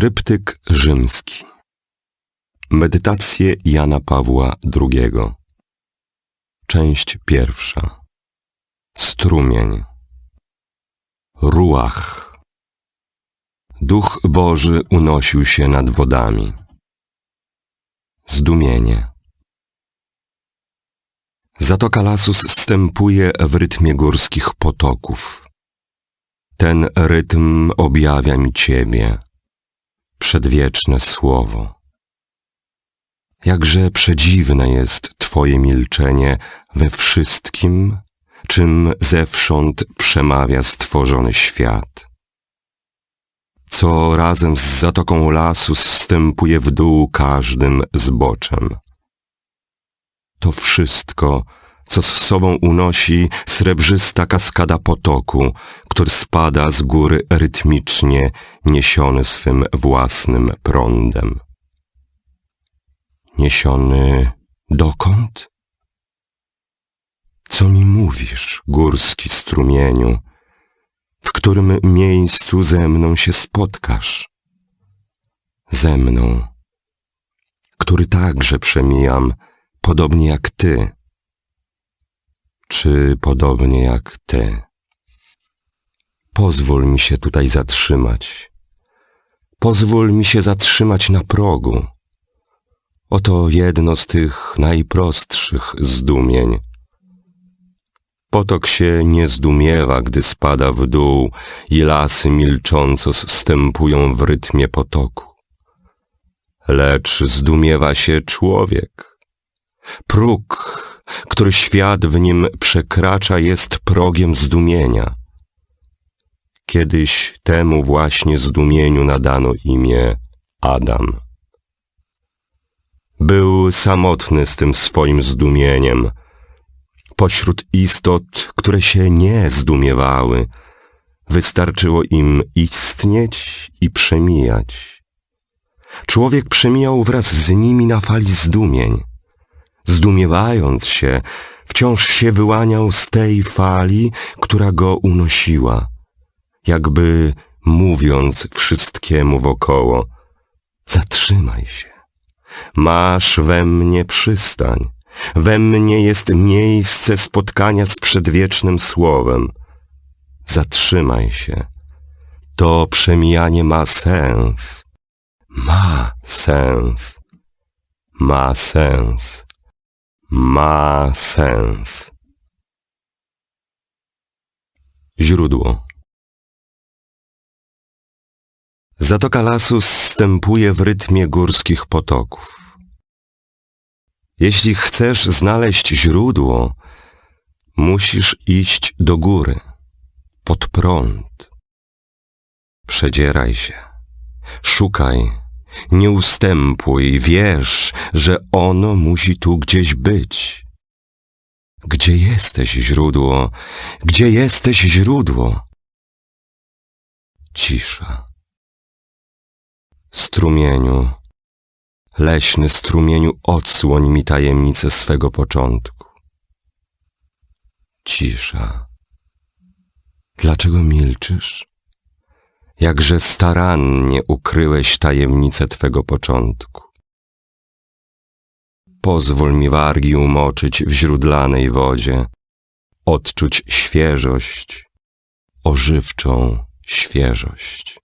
Tryptyk rzymski. Medytacje Jana Pawła II Część pierwsza. Strumień. Ruach. Duch Boży unosił się nad wodami. Zdumienie. Zatoka Lasus stępuje w rytmie górskich potoków. Ten rytm objawia mi Ciebie, przedwieczne słowo. Jakże przedziwne jest Twoje milczenie we wszystkim, czym zewsząd przemawia stworzony świat. Co razem z zatoką lasu zstępuje w dół każdym zboczem. To wszystko, co z sobą unosi srebrzysta kaskada potoku, który spada z góry rytmicznie, niesiony swym własnym prądem. Niesiony dokąd? Co mi mówisz, górski strumieniu, w którym miejscu ze mną się spotkasz? Ze mną, który także przemijam, podobnie jak ty. Czy podobnie jak ty? Pozwól mi się tutaj zatrzymać. Pozwól mi się zatrzymać na progu. Oto jedno z tych najprostszych zdumień. Potok się nie zdumiewa, gdy spada w dół i lasy milcząco stępują w rytmie potoku. Lecz zdumiewa się człowiek. Próg, który świat w nim przekracza, jest progiem zdumienia. Kiedyś temu właśnie zdumieniu nadano imię Adam. Był samotny z tym swoim zdumieniem. Pośród istot, które się nie zdumiewały, wystarczyło im istnieć i przemijać. Człowiek przemijał wraz z nimi na fali zdumień. Zdumiewając się, wciąż się wyłaniał z tej fali, która go unosiła, jakby mówiąc wszystkiemu wokoło, zatrzymaj się. Masz we mnie przystań. We mnie jest miejsce spotkania z przedwiecznym słowem. Zatrzymaj się. To przemijanie ma sens. Ma sens. Ma sens. Ma sens. Źródło Zatoka lasu stępuje w rytmie górskich potoków. Jeśli chcesz znaleźć źródło, musisz iść do góry, pod prąd. Przedzieraj się, szukaj, nie ustępuj, wiesz, że ono musi tu gdzieś być. Gdzie jesteś, źródło? Gdzie jesteś, źródło? Cisza. Strumieniu, leśny strumieniu, odsłoń mi tajemnicę swego początku. Cisza. Dlaczego milczysz? Jakże starannie ukryłeś tajemnicę Twego początku. Pozwól mi wargi umoczyć w źródlanej wodzie, odczuć świeżość, ożywczą świeżość.